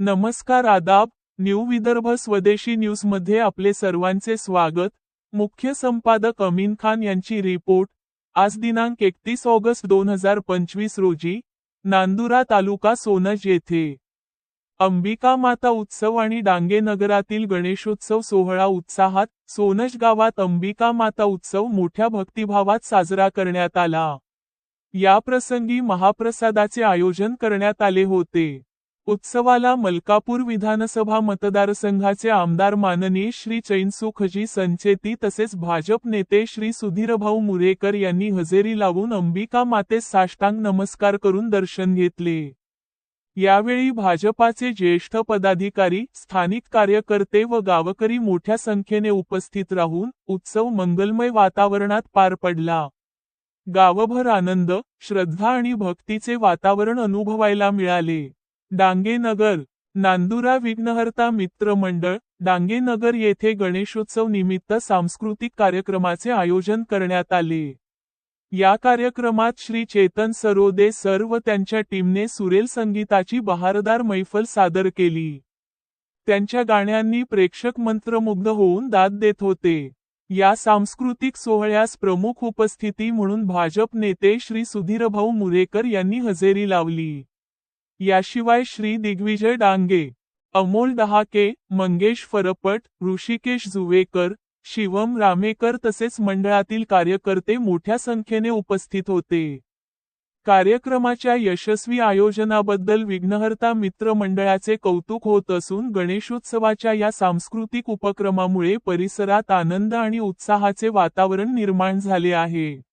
नमस्कार आदाब न्यू विदर्भ स्वदेशी न्यूजमध्ये आपले सर्वांचे स्वागत. मुख्य संपादक अमीन खान यांची रिपोर्ट. आज दिनांक एकतीस ऑगस्ट दोन हजार पंचवीस रोजी नांदुरा तालुका सोनज येथे. अंबिका माता उत्सव आणि डांगे नगरातील गणेशोत्सव सोहळा उत्साहात सोनज गावात अंबिका माता उत्सव मोठ्या भक्तिभावात साजरा करण्यात आला. या प्रसंगी महाप्रसादाचे आयोजन करण्यात आले होते. उत्सवाला मलकापूर विधानसभा मतदारसंघाचे आमदार माननीय श्री चैनसुखजी संचेती तसेच भाजप नेते श्री सुधीरभाऊ मुरेकर यांनी हजेरी लावून अंबिका मातेस साष्टांग नमस्कार करून दर्शन घेतले. यावेळी भाजपाचे ज्येष्ठ पदाधिकारी स्थानिक कार्यकर्ते व गावकरी मोठ्या संख्येने उपस्थित राहून उत्सव मंगलमय वातावरणात पार पडला. गावभर आनंद श्रद्धा आणि भक्तीचे वातावरण अनुभवायला मिळाले. डांगेनगर नांदुरा विघ्नहर्ता मित्र मंडळ डांगेनगर येथे गणेशोत्सव निमित्त सांस्कृतिक कार्यक्रमाचे आयोजन करण्यात आले. या कार्यक्रमात श्री चेतन सरोदे सर व त्यांच्या टीमने सुरेल संगीताची बहारदार मैफल सादर केली. त्यांच्या गाण्यांनी प्रेक्षक मंत्रमुग्ध होऊन दाद देत होते. या सांस्कृतिक सोहळ्यास प्रमुख उपस्थिती म्हणून भाजप नेते श्री सुधीरभाऊ मुरेकर यांनी हजेरी लावली. याशिवाय श्री दिग्विजय डांगे अमोल डहाके मंगेश फरपट ऋषिकेश जुवेकर शिवम रामेकर तसेच मंडळातील कार्यकर्ते मोठ्या संख्येने उपस्थित होते. कार्यक्रमाच्या यशस्वी आयोजनाबद्दल विघ्नहर्ता मित्र मंडळाचे कौतुक होत असून गणेशोत्सवाच्या या सांस्कृतिक उपक्रमामुळे परिसरात आनंद आणि उत्साहाचे वातावरण निर्माण झाले आहे.